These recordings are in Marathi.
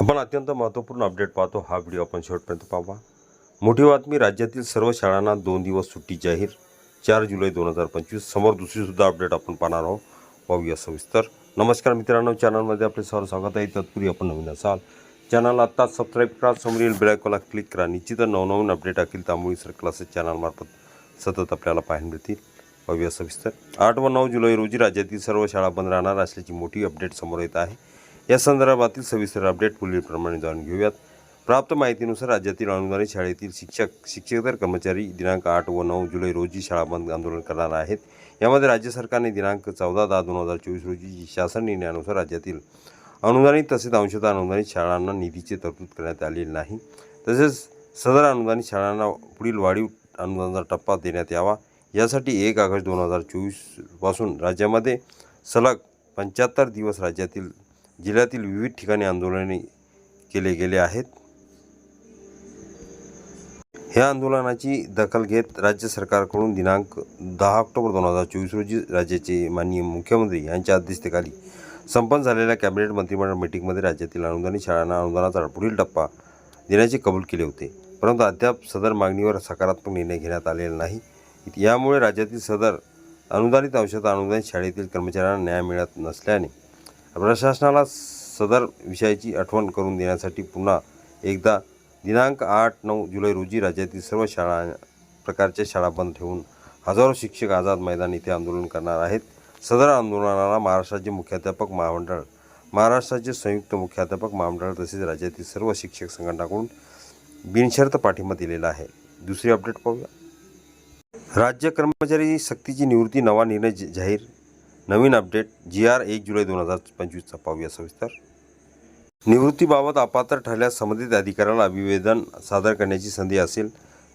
आपण अत्यंत महत्त्वपूर्ण अपडेट पाहतो. हा व्हिडिओ आपण शेवटपर्यंत पाहा मोठी बातमी राज्यातील सर्व शाळांना दोन दिवस सुट्टी जाहीर. चार जुलै दोन हजार पंचवीस समोर दुसरीसुद्धा अपडेट आपण पाहणार आहोत. पाहूया सविस्तर. नमस्कार मित्रांनो चॅनलमध्ये आपले सर्व स्वागत आहे. तत्पूर्वी आपण नवीन असाल चॅनल आत्ताच सबस्क्राईब करा समोरील बेलायकॉनला क्लिक करा. निश्चित नवनवीन अपडेट अखिल त्यामुळे सर क्लासेस चॅनलमार्फत सतत आपल्याला पाहायला मिळतील. पाहूया सविस्तर. आठ व नऊ जुलै रोजी राज्यातील सर्व शाळा बंद राहणार असल्याची मोठी अपडेट समोर येत आहे. या संदर्भातील सविस्तर अपडेट पुढीलप्रमाणे जाणून घेऊयात. प्राप्त माहितीनुसार राज्यातील अनुदानित शाळेतील शिक्षक शिक्षकेतर कर्मचारी दिनांक आठ व नऊ जुलै रोजी शाळा बंद आंदोलन करणार आहेत. यामध्ये राज्य सरकारने दिनांक चौदा दहा दोन हजार चोवीस रोजी शासन निर्णयानुसार राज्यातील अनुदानित तसेच अंशतः अनुदानित शाळांना निधीची तरतूद करण्यात आलेली नाही. तसेच सदर अनुदानित शाळांना पुढील वाढीव अनुदानाचा टप्पा देण्यात यावा. यासाठी एक ऑगस्ट दोन हजार चोवीसपासून राज्यामध्ये सलग पंच्याहत्तर दिवस राज्यातील जिल्ह्यातील विविध ठिकाणी आंदोलने केले गेले आहेत. ह्या आंदोलनाची दखल घेत राज्य सरकारकडून दिनांक दहा ऑक्टोबर दोन हजार चोवीस रोजी राज्याचे माननीय मुख्यमंत्री यांच्या अध्यक्षतेखाली संपन्न झालेल्या कॅबिनेट मंत्रिमंडळ मीटिंगमध्ये राज्यातील अनुदानित शाळांना अनुदानाचा पुढील टप्पा देण्याचे कबूल केले होते. परंतु अद्याप सदर मागणीवर सकारात्मक निर्णय घेण्यात आलेला नाही. यामुळे राज्यातील सदर अनुदानित औषध अनुदानित शाळेतील कर्मचाऱ्यांना न्याय मिळत नसल्याने प्रशासनाला सदर विषयाची आठवण करून देण्यासाठी पुन्हा एकदा दिनांक आठ नऊ जुलै रोजी राज्यातील सर्व शाळा प्रकारच्या शाळा बंद ठेवून हजारो शिक्षक आझाद मैदान इथे आंदोलन करणार आहेत. सदर आंदोलनाला महाराष्ट्राचे मुख्याध्यापक महामंडळ महाराष्ट्राचे संयुक्त मुख्याध्यापक महामंडळ तसेच राज्यातील सर्व शिक्षक संघटनाकडून बिनशर्त पाठिंबा दिलेला आहे. दुसरी अपडेट पाहूया. राज्य कर्मचारी सक्तीची निवृत्ती नवा निर्णय जाहीर नवीन अपडेट जी आर एक जुलै दोन हजार पंचवीसचा पाहूया सविस्तर. निवृत्तीबाबत अपात्र ठरल्यास संबंधित अधिकाऱ्याला अभिवेदन सादर करण्याची संधी असेल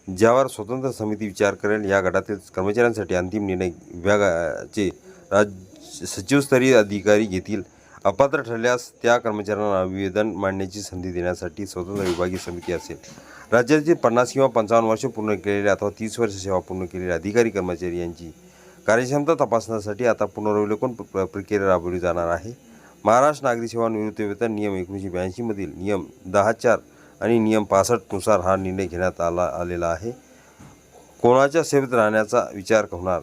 ज्यावर स्वतंत्र समिती विचार करेल. या गटातील कर्मचाऱ्यांसाठी अंतिम निर्णय विभागाचे राज्य सचिवस्तरीय अधिकारी घेतील. अपात्र ठरल्यास त्या कर्मचाऱ्यांना अभिवेदन मांडण्याची संधी देण्यासाठी स्वतंत्र विभागीय समिती असेल. राज्यातील पन्नास किंवा पंचावन्न वर्ष पूर्ण केलेले अथवा तीस वर्ष सेवा पूर्ण केलेले अधिकारी कर्मचारी यांची कार्यक्षमता तपासण्यासाठी आता पुनर्वलोकन प्र- प्रक्रिया राबवली जाणार आहे. महाराष्ट्र नागरी सेवा निवृत्तीवेतन नियम एकोणीसशे ब्याऐंशीमधील नियम दहा चार आणि नियम पासष्टनुसार हा निर्णय घेण्यात आला आलेला आहे. कोणाच्या सेवेत राहण्याचा विचार होणार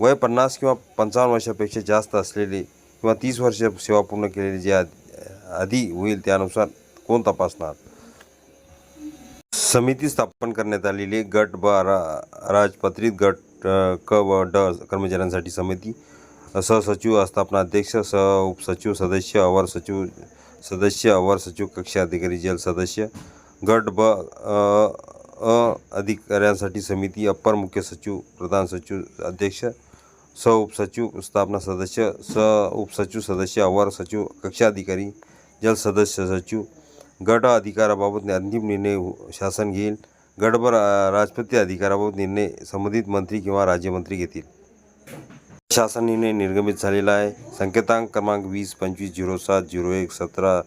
वय पन्नास किंवा पंचावन्न वर्षापेक्षा जास्त असलेले किंवा तीस वर्ष सेवा पूर्ण केलेले जे आधी होईल त्यानुसार कोण तपासणार? समिती स्थापन करण्यात आलेली गट ब रा राजपत्रित गट क व ड कर्मचाऱ्यांसाठी समिती. सहसचिव आस्थापना अध्यक्ष सह उपसचिव सदस्य अवर सचिव सदस्य अवर सचिव कक्षा अधिकारी जल सदस्य गट ब अ, अधिकाऱ्यांसाठी समिती अप्पर मुख्य सचिव प्रधान सचिव अध्यक्ष सह उपसचिव स्थापना सदस्य सह उपसचिव सदस्य अवर सचिव कक्षाधिकारी जल सदस्य सचिव गट अधिकाराबाबत अंतिम निर्णय शासन घेईल. गडबर राजपती राजपत्य अधिकाराबाबत निर्णय संबंधित मंत्री किंवा राज्यमंत्री घेतील. शासन निर्णय निर्गमित झालेला आहे. संकेतांक क्रमांक वीस पंचवीस झिरो सात झिरो एक सतरा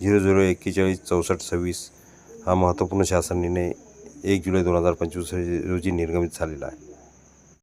झिरो झिरो एक्केचाळीस चौसष्ट सव्वीस हा महत्त्वपूर्ण शासन निर्णय एक जुलै दोन हजार पंचवीस रोजी निर्गमित झालेला आहे.